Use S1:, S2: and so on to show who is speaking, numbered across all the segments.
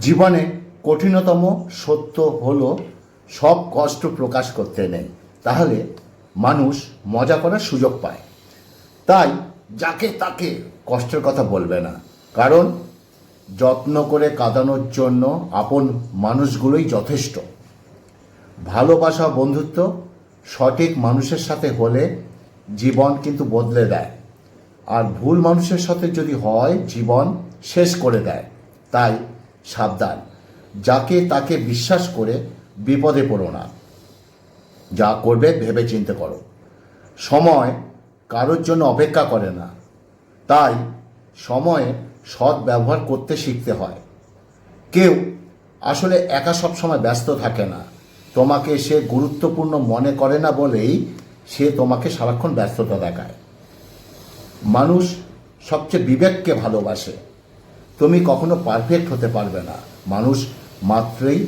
S1: জীবনে কঠিনতম সত্য হলো সব কষ্ট প্রকাশ করতে নেই। তাহলে মানুষ মজা করার সুযোগ পায়। তাই যাকে তাকে কষ্টের কথা বলবে না। কারণ যত্ন করে কাঁদানোর জন্য আপন মানুষগুলোই যথেষ্ট। ভালোবাসা বন্ধুত্ব সঠিক মানুষের সাথে হলে জীবন কিন্তু বদলে দেয়। আর ভুল মানুষের সাথে যদি হয়, জীবন শেষ করে দেয়। তাই সাবধান, যাকে তাকে বিশ্বাস করে বিপদে পড়ো না। যা করবে ভেবে চিন্তে করো। সময় কারোর জন্য অপেক্ষা করে না। তাই সময়ে সৎ ব্যবহার করতে শিখতে হয়। কেউ আসলে একা সব সময় ব্যস্ত থাকে না। তোমাকে সে গুরুত্বপূর্ণ মনে করে না বলেই সে তোমাকে সারাক্ষণ ব্যস্ততা দেখায়। মানুষ সবচেয়ে বিবেককে ভালোবাসে। তুমি কখনো পারফেক্ট হতে পারবে না। মানুষ মাত্রই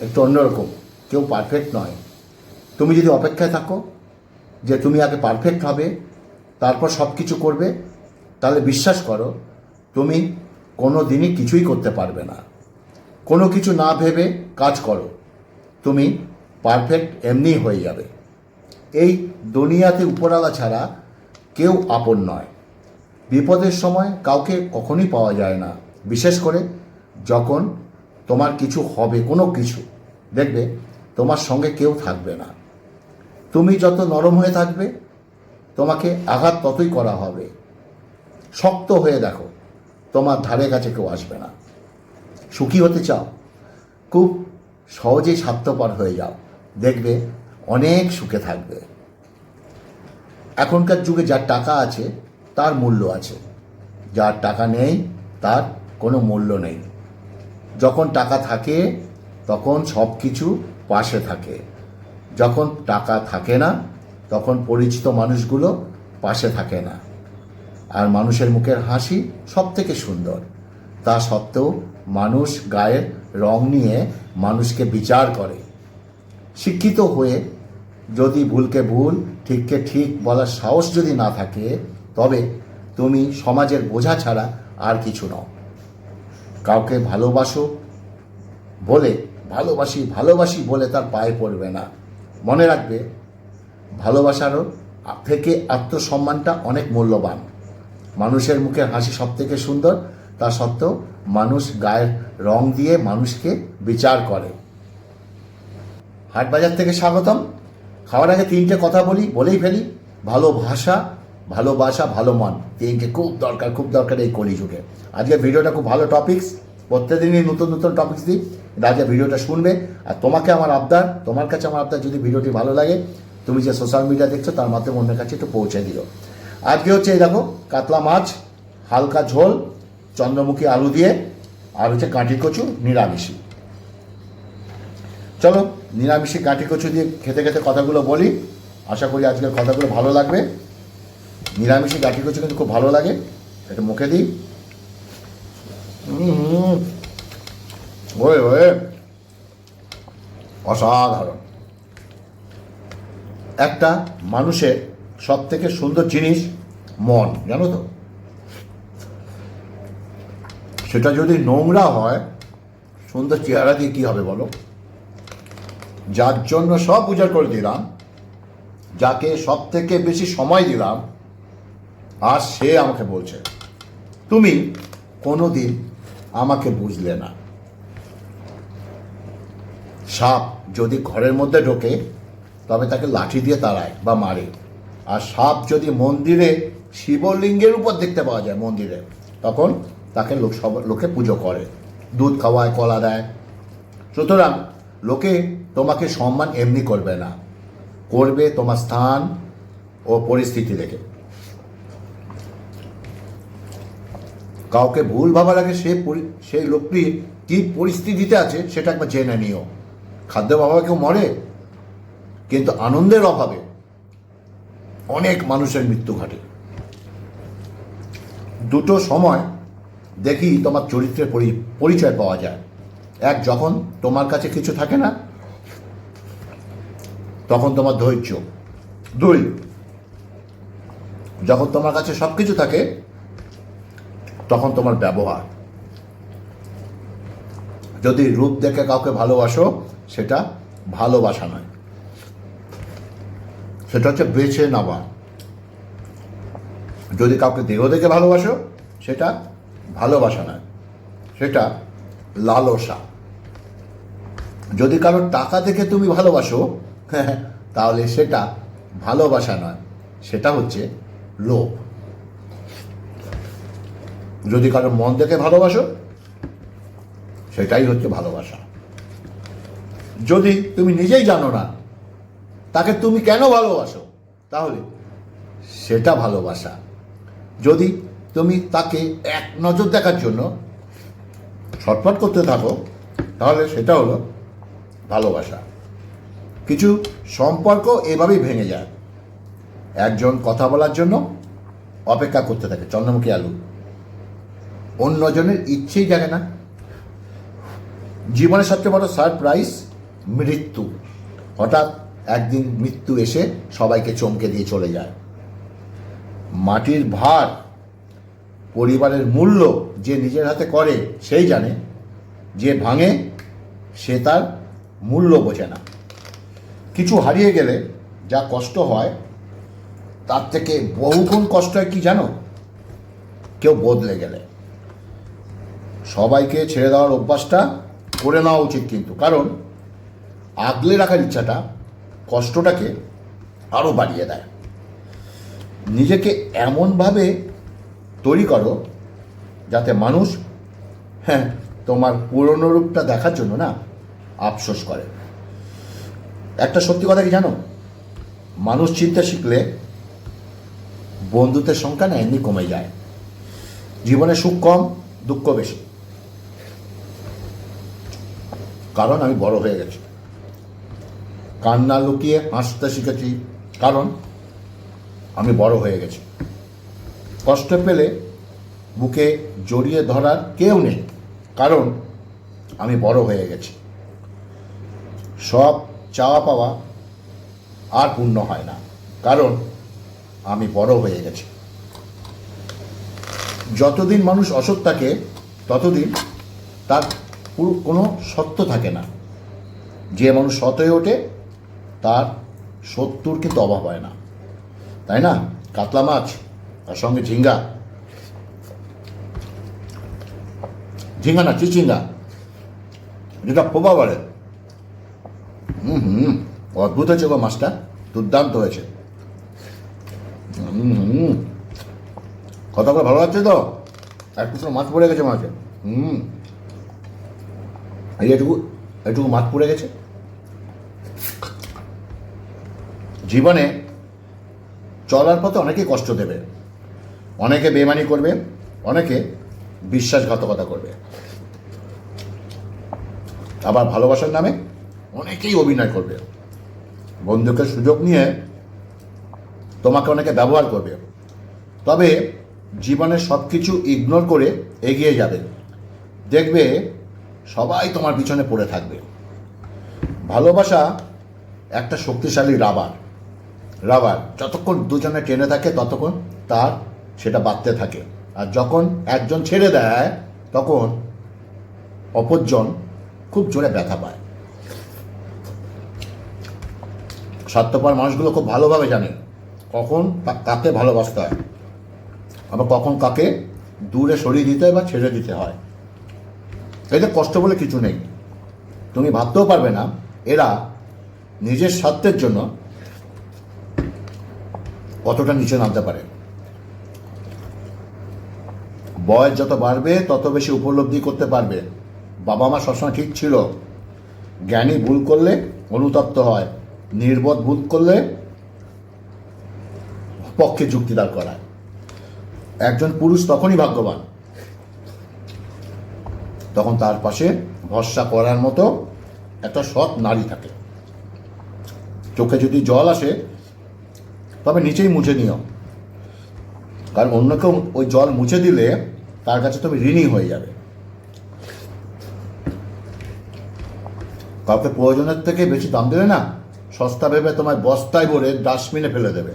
S1: একটু অন্যরকম। কেউ পারফেক্ট নয়। তুমি যদি অপেক্ষায় থাকো যে তুমি আগে পারফেক্ট হবে, তারপর সব কিছু করবে, তাহলে বিশ্বাস করো, তুমি কোনো দিনই কিছুই করতে পারবে না। কোনো কিছু না ভেবে কাজ করো। তুমি পারফেক্ট এমনিই হয়ে যাবে। এই দুনিয়াতে উপরালা ছাড়া কেউ আপন নয়। বিপদের সময় কাউকে কখনই পাওয়া যায় না। বিশেষ করে যখন তোমার কিছু হবে, কোনো কিছু, দেখবে তোমার সঙ্গে কেউ থাকবে না। তুমি যত নরম হয়ে থাকবে, তোমাকে আঘাত ততই করা হবে। শক্ত হয়ে দেখো, তোমার ধারে কাছে কেউ আসবে না। সুখী হতে চাও, খুব সহজেই স্বার্থপর হয়ে যাও। দেখবে অনেক সুখে থাকবে। এখনকার যুগে যার টাকা আছে তার মূল্য আছে। যার টাকা নেই, তার কোনো মূল্য নেই। যখন টাকা থাকে, তখন সব কিছু পাশে থাকে। যখন টাকা থাকে না, তখন পরিচিত মানুষগুলো পাশে থাকে না। আর মানুষের মুখের হাসি সব থেকে সুন্দর। তা সত্ত্বেও মানুষ গায়ের রং নিয়ে মানুষকে বিচার করে। শিক্ষিত হয়ে যদি ভুলকে ভুল, ঠিককে ঠিক বলার সাহস যদি না থাকে তবে তুমি সমাজের বোঝা ছাড়া আর কিছু নও। কাউকে ভালোবাসো বলে ভালোবাসি ভালোবাসি বলে তার পায়ে পড়বে না। মনে রাখবে, ভালোবাসারও থেকে আত্মসম্মানটা অনেক মূল্যবান। মানুষের মুখের হাসি সব থেকে সুন্দর, তা সত্ত্বেও মানুষ গায়ের রং দিয়ে মানুষকে বিচার করে। হাটবাজার থেকে স্বাগতম। খাওয়ার আগে তিনটে কথা বলি, বলেই ফেলি। ভালো ভাষা ভালোবাসা ভালো মন। তিনটে খুব দরকার খুব দরকার এই কলিযুগে আজকে ভিডিওটা খুব ভালো টপিকস প্রত্যেকদিনই নতুন নতুন টপিকস দিই। রাজা ভিডিওটা শুনবে। আর তোমাকে আমার আবদার, তোমার কাছে আমার আবদার যদি ভিডিওটি ভালো লাগে, তুমি যে সোশ্যাল মিডিয়া দেখছ, তার মাধ্যমে অন্যের কাছে একটু পৌঁছে দিও। আজকে হচ্ছে এই দেখো, কাতলা মাছ, হালকা ঝোল, চন্দ্রমুখী আলু দিয়ে, আর হচ্ছে কাঁটি কচু নিরামিষি চলো নিরামিষি কাঁটি কচু দিয়ে খেতে খেতে কথাগুলো বলি। আশা করি আজকের কথাগুলো ভালো লাগবে। নিরামিষি কাঁটি কচু কিন্তু খুব ভালো লাগে। এটা মুখে দিই। ওয়ে ওয়ে অসাধারণ। একটা মানুষের সব থেকে সুন্দর জিনিস মন, জানো তো? সেটা যদি নোংরা হয়, সুন্দর চেহারা দিয়ে কী হবে বলো? যার জন্য সব উজাড় করে দিলাম, যাকে সব থেকে বেশি সময় দিলাম আর সে আমাকে বলছে, তুমি কোনো দিন আমাকে বুঝলে না। সাপ যদি ঘরের মধ্যে ঢোকে, তবে তাকে লাঠি দিয়ে তাড়ায় বা মারে। আর সাপ যদি মন্দিরে শিবলিঙ্গের উপর দেখতে পাওয়া যায় মন্দিরে, তখন তাকে লোক সব লোকে পুজো করে, দুধ খাওয়ায়, কলা দেয়। সুতরাং লোকে তোমাকে সম্মান এমনি করবে না। করবে তোমার স্থান ও পরিস্থিতি দেখে। কাউকে ভুল ভাবার আগে সে সেই লোকটি কী পরিস্থিতিতে আছে সেটা একবার জেনে নিও। খাদ্যের অভাবে কেউ মরে, কিন্তু আনন্দের অভাবে অনেক মানুষের মৃত্যু ঘটে। দুটো সময় দেখি তোমার চরিত্রের পরি- পরিচয় পাওয়া যায়। এক যখন তোমার কাছে কিছু থাকে না, তখন তোমার ধৈর্য। দুই, যখন তোমার কাছে সব কিছু থাকে তখন তোমার ব্যবহার। যদি রূপ দেখে কাউকে ভালোবাসো, সেটা ভালোবাসা নয়। সেটা হচ্ছে বেছে নেওয়া। যদি কাউকে দেহ দেখে ভালোবাসো, সেটা ভালোবাসা নয়। সেটা লালসা। যদি কারোর টাকা দেখে তুমি ভালোবাসো, তাহলে সেটা ভালোবাসা নয়। সেটা হচ্ছে লোভ। যদি কারও মন দেখে ভালোবাসো, সেটাই হচ্ছে ভালোবাসা। যদি তুমি নিজেই জানো না, তাকে তুমি কেন ভালোবাসো? তাহলে সেটা ভালোবাসা। যদি তুমি তাকে এক নজর দেখার জন্য ছটফট করতে থাকো, তাহলে সেটা হলো ভালোবাসা। কিছু সম্পর্ক এভাবেই ভেঙে যায়। একজন কথা বলার জন্য অপেক্ষা করতে থাকে। চন্দ্রমুখী আলু। অন্যজনের ইচ্ছেই জাগে না। জীবনের সবচেয়ে বড় সারপ্রাইজ মৃত্যু। হঠাৎ একদিন মৃত্যু এসে সবাইকে চমকে দিয়ে চলে যায়। মাটির ভার, পরিবারের মূল্য যে নিজের হাতে করে সেই জানে, যে ভাঙে সে তার মূল্য বোঝে না। কিছু হারিয়ে গেলে যা কষ্ট হয়, তার থেকে বহুগুণ কষ্ট হয় কি জানো? কেউ বদলে গেলে। সবাইকে ছেড়ে দেওয়ার অভ্যাসটা করে নেওয়া উচিত কিন্তু। কারণ আগলে রাখার ইচ্ছাটা কষ্টটাকে আরও বাড়িয়ে দেয়। নিজেকে এমনভাবে তৈরি করো যাতে মানুষ হ্যাঁ তোমার পুরনো রূপটা দেখার জন্য না আফসোস করে। একটা সত্যি কথা কি জানো? মানুষ চিনতে শিখলে বন্ধুত্বের সংখ্যা না এমনি কমে যায়। জীবনে সুখ কম, দুঃখ বেশি। কারণ আমি বড় হয়ে গেছি। কান্না লুকিয়ে হাসতে শিখেছি, কারণ আমি বড় হয়ে গেছি। কষ্ট পেলে বুকে জড়িয়ে ধরার কেউ নেই, কারণ আমি বড় হয়ে গেছি। সব চাওয়া পাওয়া আর পূর্ণ হয় না, কারণ আমি বড় হয়ে গেছি। যতদিন মানুষ অসৎ থাকে, ততদিন তার কোনো সত্য থাকে না। যে মানুষ সৎ হয়ে ওঠে, তার সত্যুর কিন্তু অভাব হয় না। তাই না? কাতলা মাছ, তার সঙ্গে ঝিঙ্গা। ঝিঙ্গা না, চিচিঙ্গা। যেটা পোবা বলে হুম হুম। অদ্ভুত হয়েছে গো মাছটা। দুর্দান্ত হয়েছে। হুম কথাগুলো ভালো লাগছে তো? এক মাছ পড়ে গেছে মাছে হুম। এটুকু এটুকু মাছ পড়ে গেছে। জীবনে চলার পথে অনেকেই কষ্ট দেবে, অনেকে বেমানি করবে, অনেকে বিশ্বাসঘাতকতা করবে। আবার ভালোবাসার নামে অনেকেই অভিনয় করবে। বন্ধুকে সুযোগ নিয়ে তোমাকে অনেকে ব্যবহার করবে। তবে জীবনে সব কিছু ইগনোর করে এগিয়ে যাবে। দেখবে সবাই তোমার পিছনে পড়ে থাকবে। ভালোবাসা একটা শক্তিশালী রাবার। রাবার, যতক্ষণ দুজনে টেনে থাকে, ততক্ষণ তার সেটা বাড়তে থাকে। আর যখন একজন ছেড়ে দেয়, তখন অপরজন খুব জোরে ব্যথা পায়। স্বার্থপর মানুষগুলো খুব ভালোভাবে জানে কখন কাকে ভালোবাসতে হয়। আবার কখন কাকে দূরে সরিয়ে দিতে হয় বা ছেড়ে দিতে হয়। এতে কষ্ট বলে কিছু নেই। তুমি ভাবতেও পারবে না, এরা নিজের স্বার্থের জন্য কতটা নিচে নামতে পারে। বয়স যত বাড়বে, তত বেশি উপলব্ধি করতে পারবে। বাবা মা সবসময় ঠিক ছিল। জ্ঞানী ভুল করলে অনুতপ্ত হয়, নির্বোধ ভুল করলে পক্ষে যুক্তি দাঁড় করায়। একজন পুরুষ তখনই ভাগ্যবান। তখন তার পাশে ভরসা করার মতো একটা সৎ নারী থাকে। চোখে যদি জল আসে, তবে নিচেই মুছে নিও। কারণ অন্য কেউ ওই জল মুছে দিলে তার কাছে তুমি ঋণী হয়ে যাবে। কাউকে প্রয়োজনের থেকে বেশি দাম দেবে না। সস্তা ভেবে তোমায় বস্তায় ভরে ডাস্টবিনে ফেলে দেবে।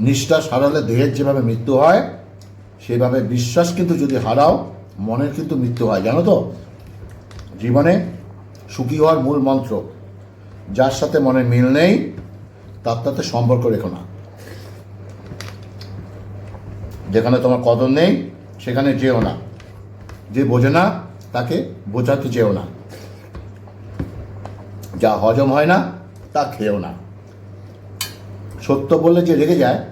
S1: নিষ্ঠা সারালে দেহের যেভাবে মৃত্যু হয় সেভাবে বিশ্বাস কিন্তু যদি হারাও, মনের কিন্তু মৃত্যু হয়। জানো তো? জীবনে সুখী হওয়ার মূল মন্ত্র, যার সাথে মনের মিল নেই, তার সাথে সম্পর্ক রেখো না। যেখানে তোমার কদর নেই, সেখানে যেও না। যে বোঝে না, তাকে বোঝাতে যেও না। যা হজম হয় না, তা খেও না। সত্য বললে যে রেগে যায়,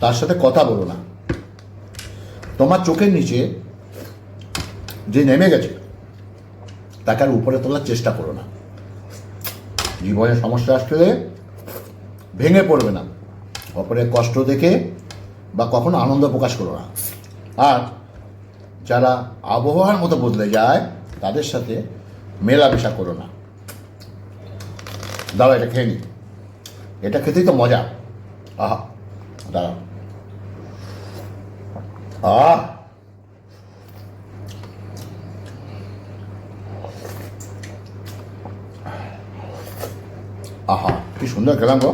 S1: তার সাথে কথা বলো না। তোমার চোখের নিচে যে নেমে গেছে, তাকে আর উপরে তোলার চেষ্টা করো না। জীবনে সমস্যা আসলে ভেঙে পড়বে না। অপরের কষ্ট দেখে বা কখনো আনন্দ প্রকাশ করো না। আর যারা আবহাওয়ার মতো বদলে যায়, তাদের সাথে মেলামেশা করো না। দাঁড়া এটা খেয়ে নি। এটা খেতেই তো মজা। আহা দাঁড়া আহ আহা কি সুন্দর খেলাম গো।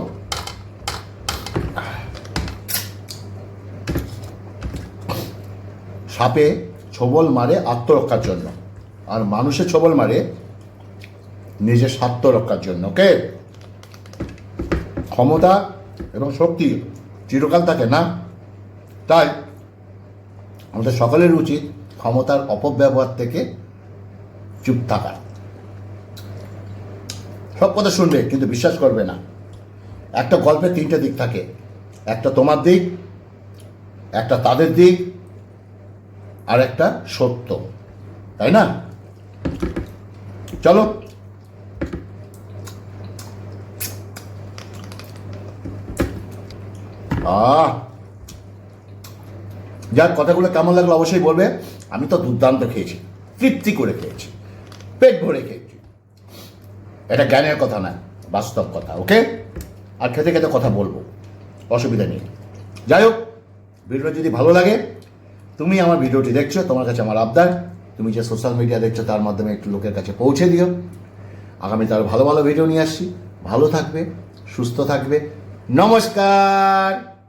S1: সাপে ছবল মারে আত্মরক্ষার জন্য। আর মানুষের ছবল মারে নিজের স্বার্থ রক্ষার জন্য, ওকে? ক্ষমতা এবং শক্তি চিরকাল থাকে না? তাই আমাদের সকলের উচিত ক্ষমতার অপব্যবহার থেকে চুপ থাকার। সব কথা শুনবে, কিন্তু বিশ্বাস করবে না। একটা গল্পের তিনটে দিক থাকে। একটা তোমার দিক, একটা তাদের দিক, আর একটা সত্য। তাই না? চলো। আহ! যার কথাগুলো কেমন লাগল অবশ্যই বলবে। আমি তো দুর্দান্ত খেয়েছি, তৃপ্তি করে খেয়েছি, পেট ভরে খেয়েছি। এটা জ্ঞানের কথা না, বাস্তব কথা, ওকে? আর খেতে খেতে কথা বলব, অসুবিধা নেই। যাই হোক, ভিডিওটা যদি ভালো লাগে, তুমি আমার ভিডিওটি দেখছ, তোমার কাছে আমার আবদার, তুমি যে সোশ্যাল মিডিয়া দেখছ তার মাধ্যমে একটু লোকের কাছে পৌঁছে দিও। আগামীতে আরও ভালো ভালো ভিডিও নিয়ে আসছি। ভালো থাকবে, সুস্থ থাকবে। নমস্কার!